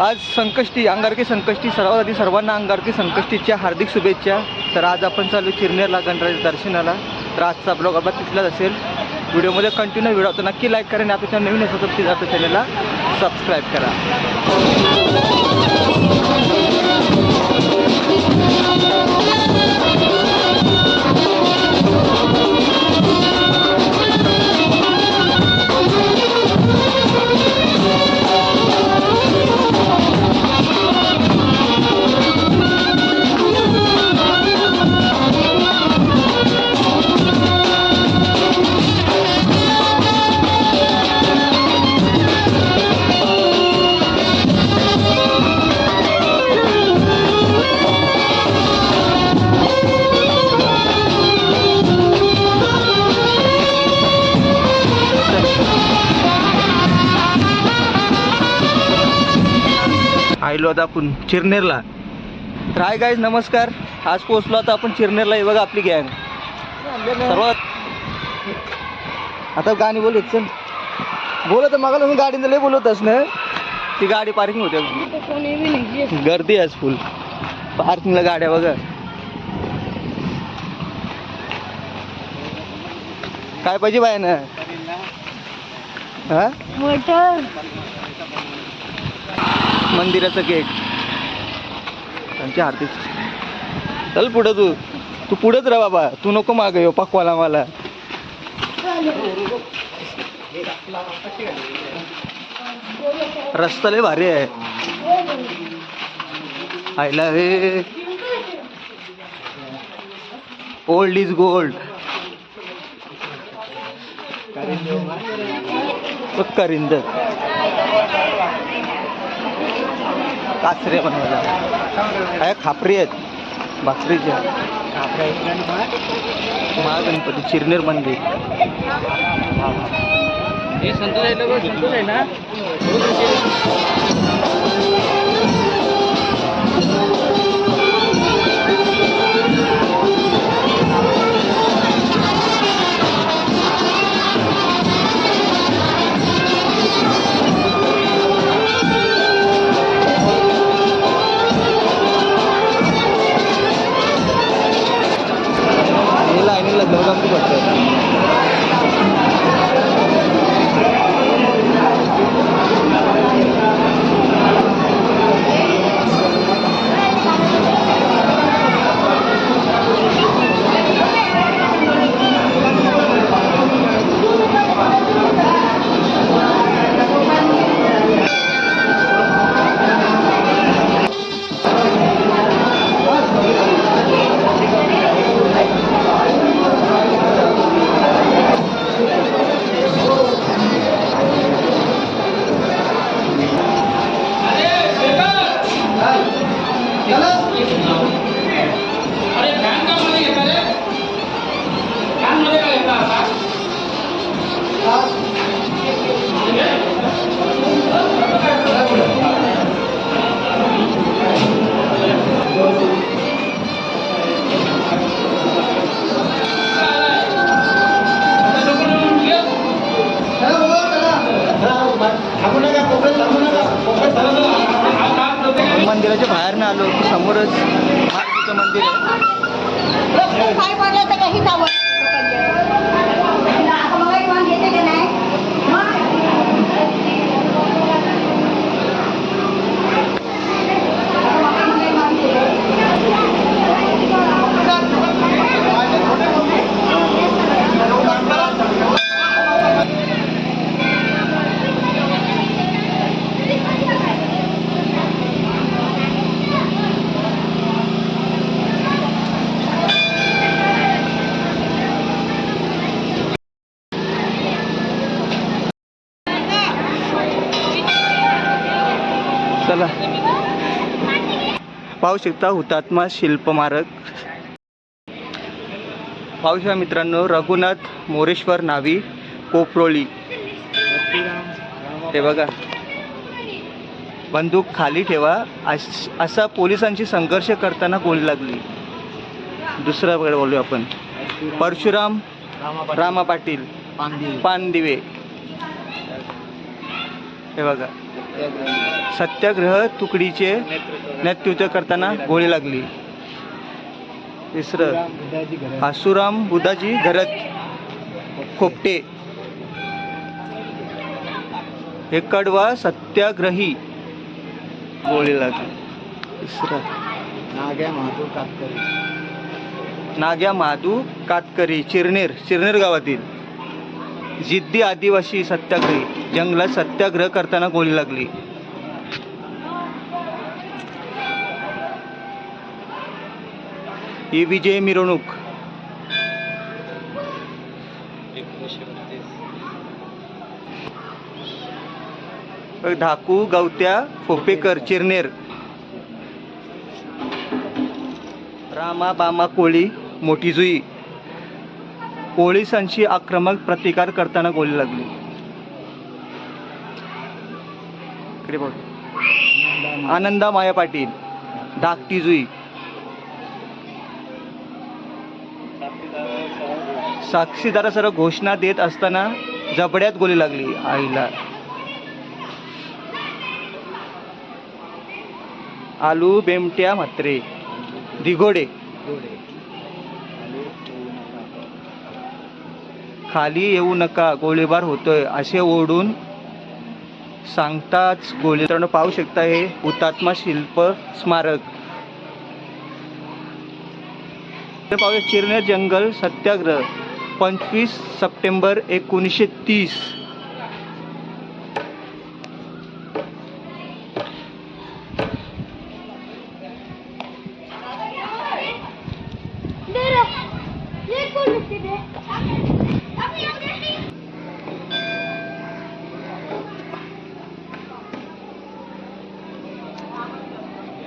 आज संकष्टी अंगारकी संकष्टी सर्वात आधी सर्वांना अंगारकी संकष्टीच्या हार्दिक शुभेच्छा. तर आज आपण चालू चिरनेरला गणराज दर्शनाला. तर आजचा ब्लॉग आपला तिथलाच असेल. व्हिडिओमध्ये कंटिन्यू व्हिडिओ होतो नक्की लाईक करा आणि आपल्या नवीन असतो तर आपल्या चॅनलला सबस्क्राईब करा. आयलो आता आपण चिरनेरला. तर हाय गाईज नमस्कार. आज पोहोचलो आता आपण चिरनेरला. हे बघा आपली गँग सर्वात आता गाणी बोलत चल. बोलत मगाला मी गाडीनं लय बोलतच ना? ती गाडी पार्किंग होते गर्दी आहे आज फुल पार्किंगला गाड्या बघा. काय पाहिजे बाय ना हा मंदिराचं गेट त्यांची आरती. चल पुढं तू. तू पुढंच राह बाबा. तू नको माग येऊ पकवाला मला. रस्ता लय भारी आहे. आयला हे ओल्ड इज गोल्ड करिंदर काचरे बनवायला काय खापरी आहेत. भाकरीच्या महागणपती चिरनेर मंदिर हे संतोष आहे ना? आलो की समोरच महादेवीचं मंदिर आहे काय पडलं तर काही जावं मला इमान घेते का नाही चला. पाहू शकता हुतात्मा शिल्पमारक पाहू शकता मित्रांनो रघुनाथ मोरेश्वर नावी कोपरोळी. ते बघा. बंदूक खाली ठेवा. असा पोलिसांशी संघर्ष करताना गोळी लागली. दुसरा वेळ बोलू आपण. परशुराम रामा पाटील. पानदिवे. हे बघा. सत्याग्रह तुकडीचे नेतृत्व करताना गोळी लागली. तिसरं आसुराम बुधाजी घरत खोपटे. हे कडवा सत्याग्रही. गोळी लागली. तिसरं नाग्या महादेव कातकरी. नाग्या महादू कातकरी चिरनेर चिरनेर गावातील. जिद्दी आदिवासी सत्याग्रही. जंगलात सत्याग्रह करताना गोळी लागली. ही विजय मिरवणूक. धाकू गवत्या फोपेकर चिरनेर. रामा बामा कोळी मोठी जुई. पोलिसांशी आक्रमक प्रतिकार करताना गोळी लागली. इकडे बघ. आनंदा माया पाटील धाकटी जुई. साक्षीदारा सर्व घोषणा देत असताना जबड्यात गोळी लागली आईला. आलू बेमट्या म्हात्रे दिघोडे. खाली येऊ नका गोळीबार होतोय. असे ओढून सांगताच गोल. मित्रांनो पाहू शकता हे हुतात्मा शिल्प स्मारक. हे पाहूया चिरनेर जंगल सत्याग्रह पंचवीस सप्टेंबर एकोणीसशे तीस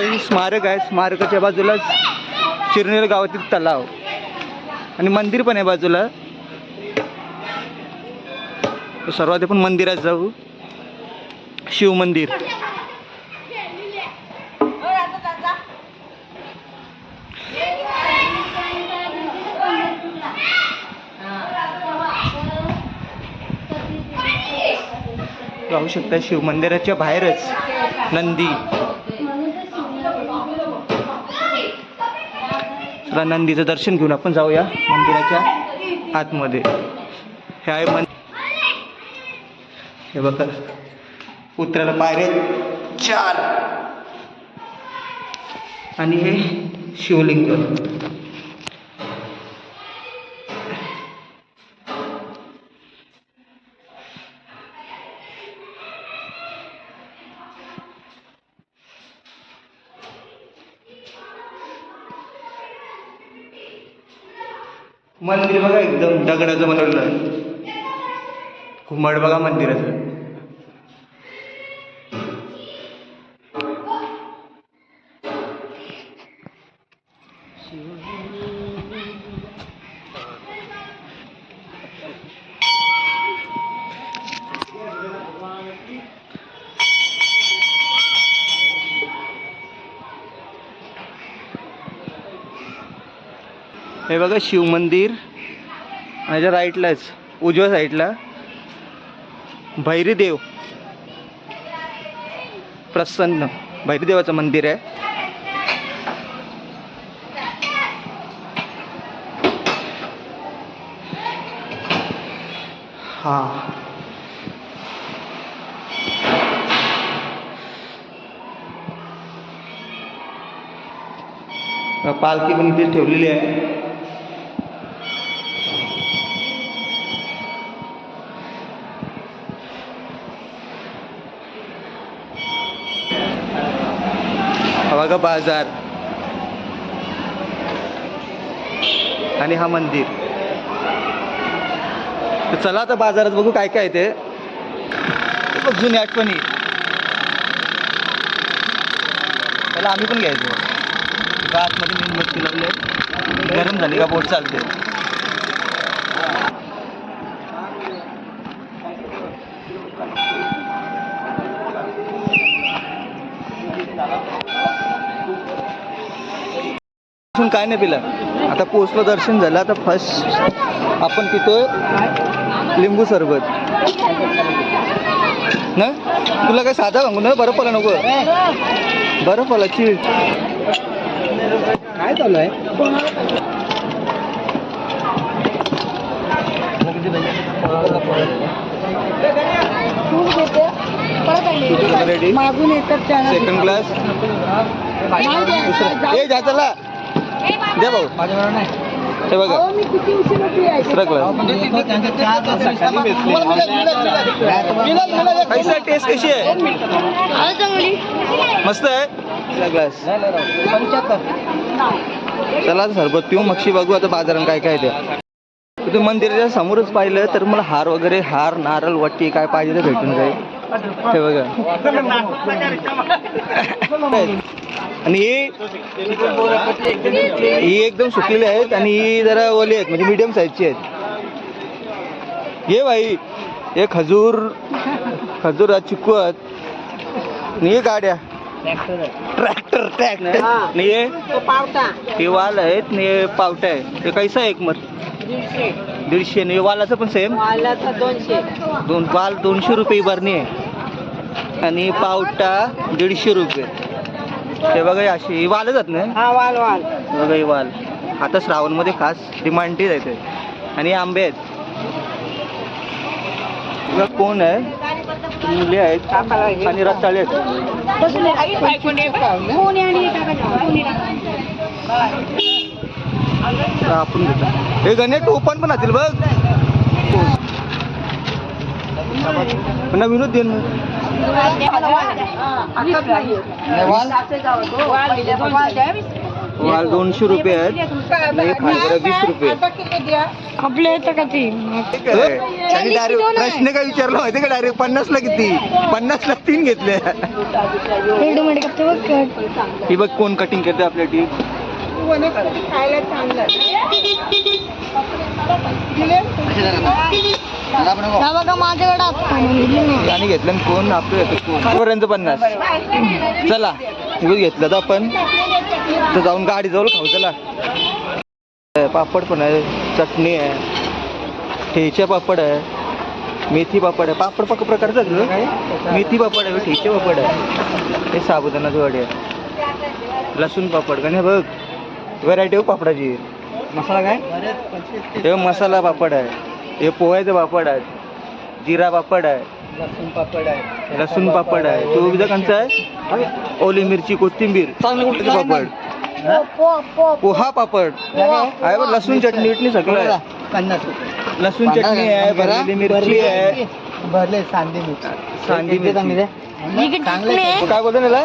हे स्मारक आहे स्मारकाच्या बाजूलाच चिरनेर गावातील तलाव. आणि मंदिर पण आहे बाजूला. सर्वात आपण मंदिरात जाऊ. शिव मंदिर. पाहू शकता शिव मंदिराच्या बाहेरच नंदी. चला नंदीचं दर्शन घेऊन आपण जाऊया मंदिराच्या आतमध्ये. हे आहे मन हे बघा. उतरायला पायरे चार. आणि हे शिवलिंग. मंदिर बघा एकदम दगडाचं बनवलेलं आहे घुमट बघा मंदिराचं. हे बघा शिव मंदिर. माझ्या राईटलाच उजव्या साईडला भैरीदेव. प्रसन्न. भैरीदेवाचं मंदिर आहे. हा. पालखी पण इथे ठेवलेली आहे हा बघा बाजार. आणि हा मंदिर. तर चला आता बाजारात बघू काय काय ते. हे बघ जुनी आठवणी. त्याला आम्ही पण घ्यायचो. आतमध्ये आतमध्ये मेणबत्ती लावले गरम झाली का बोट चालते. अजून काय नाही पिलं. आता पोचलो दर्शन झालं आता फर्स्ट आपण पितोय लिंबू सरबत. ना तुला काय साधा सांगू ना बरं पला नको. बरं पलाची काय चालू आहे? रेडी मागून येतात सेकंड क्लास ए जा चला. दे भाऊ. हे बघा. टेस्ट कशी आहे? मस्त आहे? क्लास चला सरबत पिऊ मक्षी बघू आता बाजारात काय काय ते. तिथे मंदिराच्या समोरच पाहिलं तर मला हार वगैरे हार नारळ वट्टी काय पाहिजे ते भेटून जाईल. हे बघा. आणि ही ही एकदम सुकलेली आहेत आणि ही जरा ओली आहेत म्हणजे मीडियम साईजची आहेत. ये भाई हे खजूर खजूर आहेत, चिकू आहेत. आणि हे गाड्या. ट्रॅक्टर ट्रॅक्टर आणि हे वाल आहेत आणि हे पावटा आहे. हे कैसा आहे एक मत? दीडशे. आणि हे वालाचं पण सेम दोनशे. दोन वाल दोनशे रुपये बरणी आहे. आणि पावटा दीडशे रुपये. हे बघा हे अशी ही वालच आहेत ना? हा वाल वाल. बघा हे वाल. आता श्रावणमध्ये खास डिमांडीच आहे ते आणि हे आंबे आहेत. बघा कोण आहे? मुले आहेत. आणि रताळे आहेत. तर आपण घेतो. हे गणे टोपण पण असतील बघ. पुन्हा विनोद देन वाल दोनशे रुपये आहेत. आणि एक हजारा वीस रुपये आपल्या येतं का ती? त्यांनी डायरेक्ट प्रश्न काय विचारला माहिती का डायरेक्ट पन्नासला किती? पन्नासला तीन घेतले रेडीमेड करते बघ. ही बघ कोण कटिंग करते आपल्या टी खायला चांगलं. हा बघा माझ्याकडे आता आणि घेतलं आणि कोण आपलं येतं पर्यंत पन्नास. चला इकडे घेतलं तर आपण. तर जाऊन गाडी जवळ खाऊ चला. पापड पण आहे चटणी आहे ठेच्या पापड आहे मेथी पापड आहे. पापड पक प्रकारचं आहे? मेथी पापड आहे ठेचे पापड आहे. हे साबुदाणाची वडी आहे. लसूण पापड का नाही बघ. व्हरायटी हो पापडाची. मसाला काय? हे मसाला पापड आहे. हे पोह्याचे पापड आहेत. जिरा पापड आहे. लसूण पापड आहे. लसूण पापड आहे. तो विधा कंचा आहे? ओली मिरची कोथिंबीर. चांगलं पापड. पोहा पापड. आहे? बघ लसूण चटणी विटणी सगळं आहे. पन्नास रुपये. लसूण चटणी आहे भरलेली मिरची आहे. भरले सांदी मिरची. चांगली मिरची. तू काय बोलतो ना?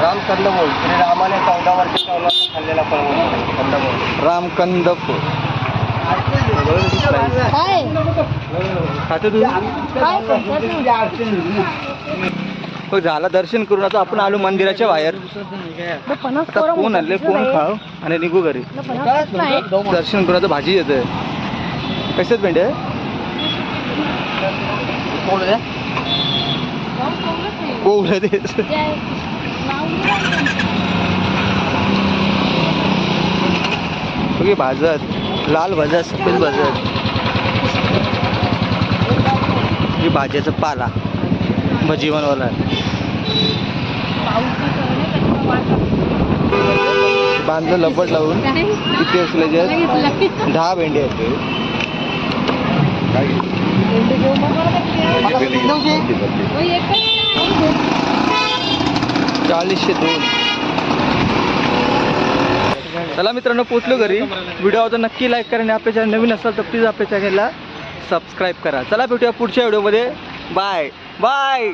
राम कंदमूळ श्री रामाने चौदा वर्ष खाल्लेला फळ कंदमूळ राम कंद फळ. काय? खाते तू? हो झाला दर्शन करून आता आपण आलो मंदिराच्या बाहेर. आता फोन आले फोन खाव आणि निघू घरी. दर्शन करून आता भाजी येते कशात भेंडे? कोवलं ते सगळी भाजत लाल भाज्या सफेद भाजत ही भाज्याचा पाला भजी बनवला बांधलं लपट लावून किती असल्याच्या दहा भेंडी आहेत ते. चाळीसशे दोन चला मित्रांनो पोचलो घरी. व्हिडिओ आवडतो नक्की लाईक करा आणि आपल्या चॅनल नवीन असाल तर प्लीज आपल्या चॅनलला सबस्क्राईब करा. चला भेटूया पुढच्या व्हिडिओमध्ये. Bye bye